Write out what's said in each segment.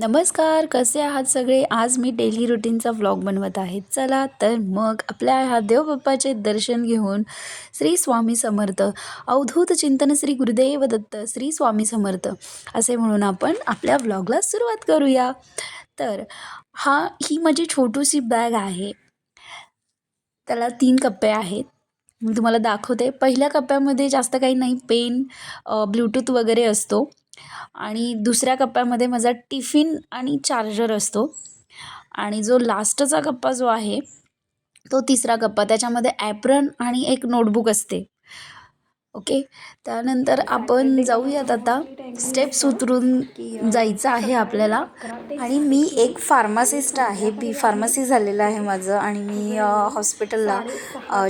नमस्कार कसे आहात सगळे? आज मी डेली रुटीनचा व्लॉग बनवत आहे. चला तर मग आपल्या ह्या देवबाप्पाचे दर्शन घेऊन श्री स्वामी समर्थ अवधूत चिंतन श्री गुरुदेव दत्त श्री स्वामी समर्थ असे म्हणून आपण आपल्या व्लॉगला सुरुवात करूया. तर हा ही माझी छोटूशी बॅग आहे. त्याला तीन कप्पे आहेत. मी तुम्हाला दाखवते. पहिल्या कप्प्यामध्ये जास्त काही नाही. पेन ब्लूटूथ वगैरे असतो. आणि दुसऱ्या कप्प्यामध्ये माझा टिफिन आणि चार्जर असतो. आणि जो लास्टचा कप्पा जो आहे तो तिसरा कप्पा. त्याच्यामध्ये ॲप्रन आणि एक नोटबुक असते. ओके? त्यानंतर आपण जाऊयात आता. स्टेप्स उतरून जायचं आहे आपल्याला. आणि मी एक फार्मासिस्ट आहे. बी फार्मसी झालेलं आहे माझं आणि मी हॉस्पिटलला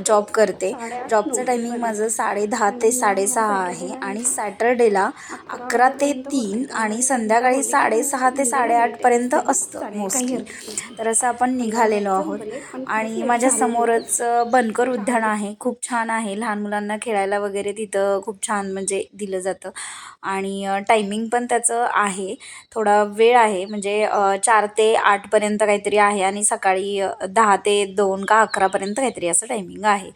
जॉब करते. जॉबचं टायमिंग माझं साडे दहा ते साडेसहा आहे आणि सॅटरडेला अकरा ते तीन आणि संध्याकाळी साडेसहा ते साडेआठपर्यंत असतं मोस्टली तर असं आपण निघालेलो आहोत. आणि माझ्यासमोरच बनकर उद्यान आहे. खूप छान आहे. लहान मुलांना खेळायला वगैरे म्हणजे तिथं खूप छान म्हणजे दिलं जातं. आणि टायमिंग पण त्याचं आहे. थोडा वेळ आहे. म्हणजे चार ते आठपर्यंत काहीतरी आहे आणि सकाळी दहा ते दोन का अकरापर्यंत काहीतरी असं टायमिंग आहे.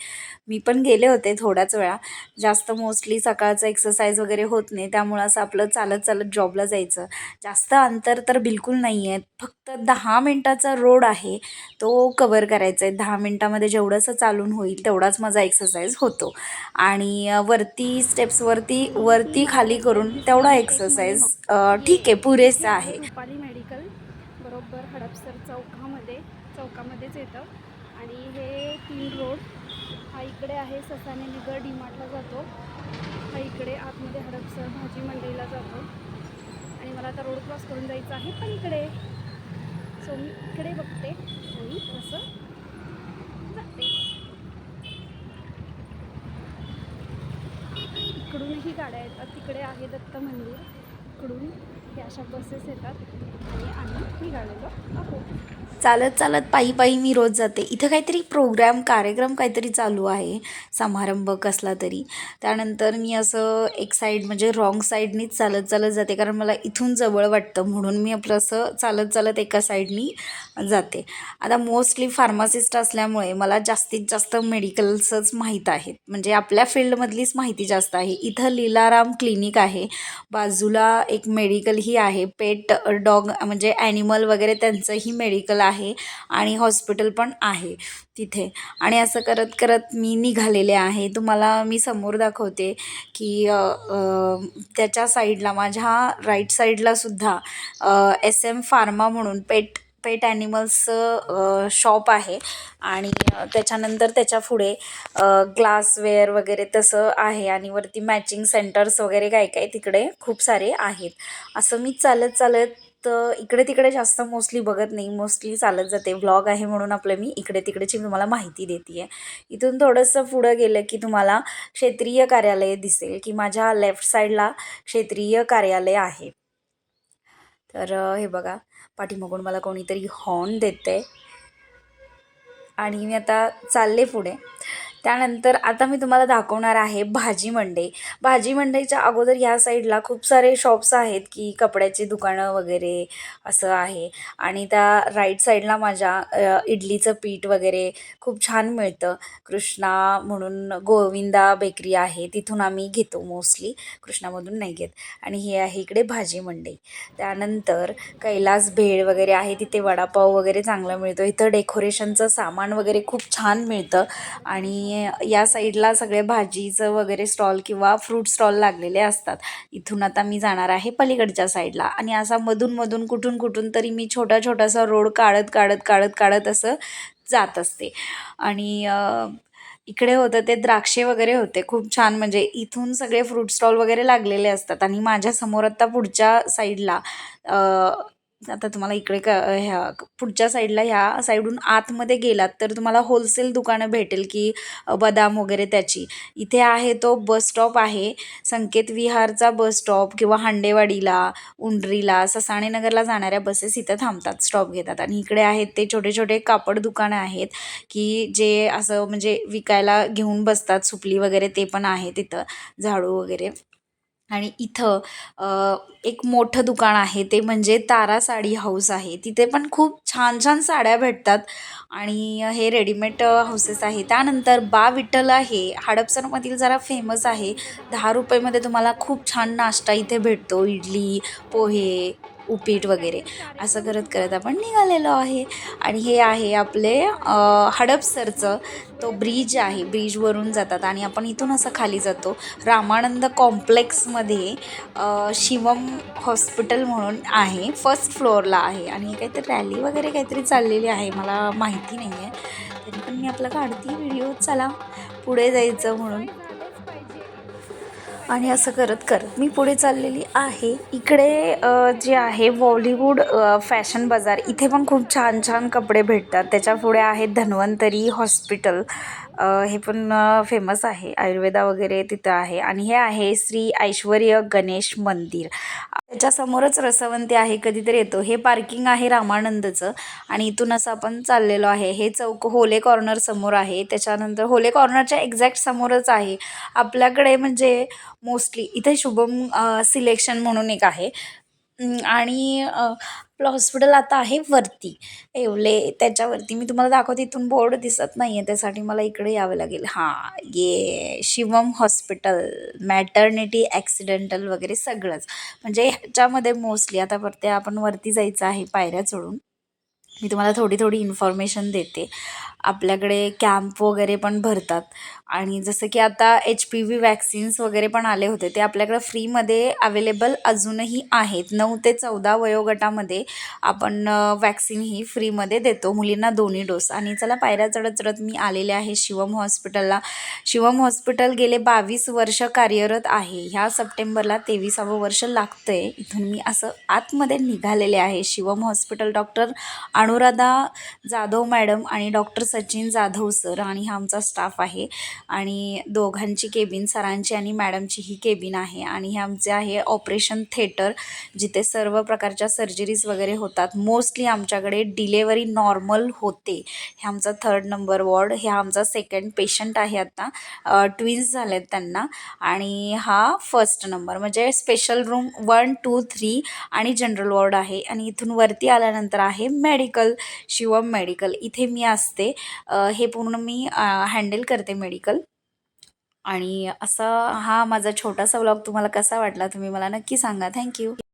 मी पण गेले होते थोड्याच वेळा. जास्त मोस्टली सकाळचं एक्सरसाइज वगैरे होत नाही. त्यामुळं असं आपलं चालत चालत जॉबला जायचं. जास्त अंतर तर बिलकुल नाही आहे फक्त दहा मिनटाचा रोड आहे. तो कवर करायचा आहे दहा मिनटामध्ये जेवढंसं चालून होईल तेवढाच माझा एक्सरसाइज होतो. आणि वरती स्टेप्सवरती वरती खाली करून तेवढा एक्सरसाइज ठीक आहे पुरेसा आहे. रुपाली मेडिकल बरोबर हडपसर चौकामध्ये चौकामध्येच येतं. आणि हे तीन रोड हा इकडे आहे ससाने निगर डीमार्टला जातो. हा इकडे आतमध्ये हडपसर भाजी मंडईला जातो. आणि मला आता रोड क्रॉस करून जायचं आहे पण इकडे. सो मी इकडे बघते आणि असं जाते इकडूनही गाड्या येतात तिकडे आहे दत्त मंदिर. इकडून हे अशा बसेस येतात आणि आम्ही निघालेलो आहोत. चालत चालत पायी पायी मी रोज जाते. इथं काहीतरी प्रोग्राम कार्यक्रम काहीतरी चालू आहे. समारंभ कसला तरी. त्यानंतर मी असं एक साईड म्हणजे रॉंग साईडनीच चालत चालत जाते. कारण मला इथून जवळ वाटतं. म्हणून मी आपलं असं चालत चालत एका साईडनी जाते. आता मोस्टली फार्मासिस्ट असल्यामुळे मला जास्तीत जास्त मेडिकल्सच माहीत आहेत. म्हणजे आपल्या फील्डमधलीच माहिती जास्त आहे. इथं लीलाराम क्लिनिक आहे. बाजूला एक मेडिकल ही आहे पेट डॉग म्हणजे ॲनिमल वगैरे त्यांचंही मेडिकल आहे आणि हॉस्पिटल पण आहे तिथे. आणि असं करत करत मी निघालेले आहे. तुम्हाला मी समोर दाखवते की त्याच्या साईडला माझ्या राईट साईडला सुद्धा एस एम फार्मा म्हणून पेट पेट ॲनिमल्सचं शॉप आहे. आणि त्याच्यानंतर त्याच्या पुढे ग्लासवेअर वगैरे तसं आहे. आणि वरती मॅचिंग सेंटर्स वगैरे काय काय तिकडे खूप सारे आहेत. असं मी चालत चालत तर इकडे तिकडे जास्त मोस्टली बघत नाही. मोस्टली चालत जाते. व्लॉग आहे म्हणून आपलं मी इकडे तिकडेची तुम्हाला माहिती देते आहे इथून थोडंसं पुढं गेलं की तुम्हाला क्षेत्रीय कार्यालय दिसेल की माझ्या लेफ्ट साईडला क्षेत्रीय कार्यालय आहे. तर हे बघा. पाठीमागून मला कोणीतरी हॉर्न देते आणि मी आता चालले पुढे. त्यानंतर आता मी तुम्हाला दाखवणार आहे भाजी मंडई. भाजी मंडईच्या अगोदर ह्या साईडला खूप सारे शॉप्स आहेत की कपड्याची दुकानं वगैरे असं आहे. आणि त्या राईट साईडला माझ्या इडलीचं पीठ वगैरे खूप छान मिळतं. कृष्णा म्हणून गोविंदा बेकरी आहे. तिथून आम्ही घेतो मोस्टली. कृष्णामधून नाही घेत. आणि हे आहे इकडे भाजी मंडई. त्यानंतर कैलास भेळ वगैरे आहे. तिथे वडापाव वगैरे चांगला मिळतो. इथं डेकोरेशनचं सामान वगैरे खूप छान मिळतं. आणि या साईडला सगळे भाजीचं वगैरे स्टॉल किंवा फ्रूट स्टॉल लागलेले असतात. इथून आता मी जाणार आहे पलीकडच्या साईडला. आणि असा मधून मधून कुठून कुठून तरी मी छोटा छोटासा रोड काढत काढत काढत काढत असं जात असते. आणि इकडे होतं ते द्राक्षे वगैरे होते. खूप छान म्हणजे इथून सगळे फ्रूट स्टॉल वगैरे लागलेले असतात. आणि माझ्यासमोर आत्ता पुढच्या साईडला आता तुम्हाला इकडे क ह्या पुढच्या साईडला ह्या साईडून आतमध्ये गेलात तर तुम्हाला होलसेल दुकानं भेटेल की बदाम वगैरे त्याची. इथे आहे तो बस स्टॉप आहे. संकेत विहारचा बस स्टॉप किंवा हांडेवाडीला उंडरीला ससाणेनगरला जाणाऱ्या बसेस इथं थांबतात स्टॉप घेतात. आणि इकडे आहेत ते छोटे छोटे कापड दुकानं आहेत की जे असं म्हणजे विकायला घेऊन बसतात सुपली वगैरे ते पण आहे तिथं झाडू वगैरे. आणि इथं एक मोठं दुकान आहे ते म्हणजे तारा साडी हाऊस आहे. तिथे पण खूप छान छान साड्या भेटतात आणि हे रेडीमेड हाऊसेस आहे. त्यानंतर बा विठ्ठल आहे. हडपसरमधील जरा फेमस आहे. दहा रुपयेमध्ये तुम्हाला खूप छान नाश्ता इथे भेटतो. इडली पोहे उपीट वगैरे असं करत करत आपण निघालेलो आहे. आणि हे आहे आपले हडपसरचं तो ब्रिज आहे. ब्रिजवरून जातात आणि आपण इथून असं खाली जातो. रामानंद कॉम्प्लेक्समध्ये शिवम हॉस्पिटल म्हणून आहे. फर्स्ट फ्लोअरला आहे. आणि हे काहीतरी रॅली वगैरे काहीतरी चाललेली आहे. मला माहिती नाही आहे तरी पण मी आपला काढते व्हिडिओ. चला पुढे जायचं म्हणून. आणि असं करत करत मी पुढे चाललेली आहे. इकडे जे आहे बॉलिवूड फॅशन बाजार इथे पण खूप छान छान कपडे भेटतात. त्याच्या पुढे आहे धन्वंतरी हॉस्पिटल. हे पण फेमस आहे. आयुर्वेदा वगैरे तिथं आहे. आणि हे आहे श्री ऐश्वर्य गणेश मंदिर. त्याच्यासमोरच रसवंती आहे कधीतरी येतो. हे पार्किंग आहे रामानंदचं आणि इथून असं आपण चाललेलो आहे. हे चौक होले कॉर्नर समोर आहे. त्याच्यानंतर होले कॉर्नरच्या एक्झॅक्ट समोरच आहे. आपल्याकडे म्हणजे मोस्टली इथे शुभम सिलेक्शन म्हणून एक आहे. आणि आपलं हॉस्पिटल आता आहे वरती. येवले त्याच्यावरती. मी तुम्हाला दाखवते इथून बोर्ड दिसत नाही आहे त्यासाठी मला इकडे यावं लागेल. हां ये. शिवम हॉस्पिटल मॅटर्निटी ॲक्सिडेंटल वगैरे सगळंच. म्हणजे ह्याच्यामध्ये मोस्टली आता परते आपण वरती जायचं आहे पायऱ्या चढून. मी तुम्हाला थोडी थोडी इन्फॉर्मेशन देते. आपल्याकडे कॅम्प वगैरे पण भरतात. आणि जसं की आता एच पी व्ही वॅक्सिन्स वगैरे पण आले होते ते आपल्याकडं फ्रीमध्ये अवेलेबल अजूनही आहेत. नऊ ते चौदा वयोगटामध्ये आपण वॅक्सिन ही फ्रीमध्ये देतो मुलींना दोन्ही डोस आणि चला पायऱ्या चढत चढत मी आलेले आहे शिवम हॉस्पिटलला शिवम हॉस्पिटल गेले बावीस वर्ष कार्यरत आहे. ह्या सप्टेंबरला तेविसावं वर्ष लागतं आहे इथून मी असं आतमध्ये निघालेले आहे. Shivam hospital doctor Anuradha Jadhav madam आणि डॉक्टर सचिन जाधव सर आणि हा आमचा स्टाफ आहे. आणि दोघांची केबिन सरांची आणि मॅडमची ही केबिन आहे. आणि हे आमचे आहे ऑपरेशन थेटर जिथे सर्व प्रकारच्या सर्जरीज वगैरे होतात. मोस्टली आमच्याकडे डिलेवरी नॉर्मल होते. हे आमचा थर्ड नंबर वॉर्ड हे आमचा सेकंड पेशंट आहे आता. ट्विन्स झाले आहेत त्यांना. आणि हा फर्स्ट नंबर म्हणजे special room one two three आणि जनरल वॉर्ड आहे. आणि इथून वरती आल्यानंतर आहे मेडिकल शिवम मेडिकल इथे मी असते. हे पूर्ण मी हँडल करते मेडिकल आणि असा हा माझा छोटासा व्लॉग तुम्हाला कसा वाटला तुम्ही मला नक्की सांगा. थँक्यू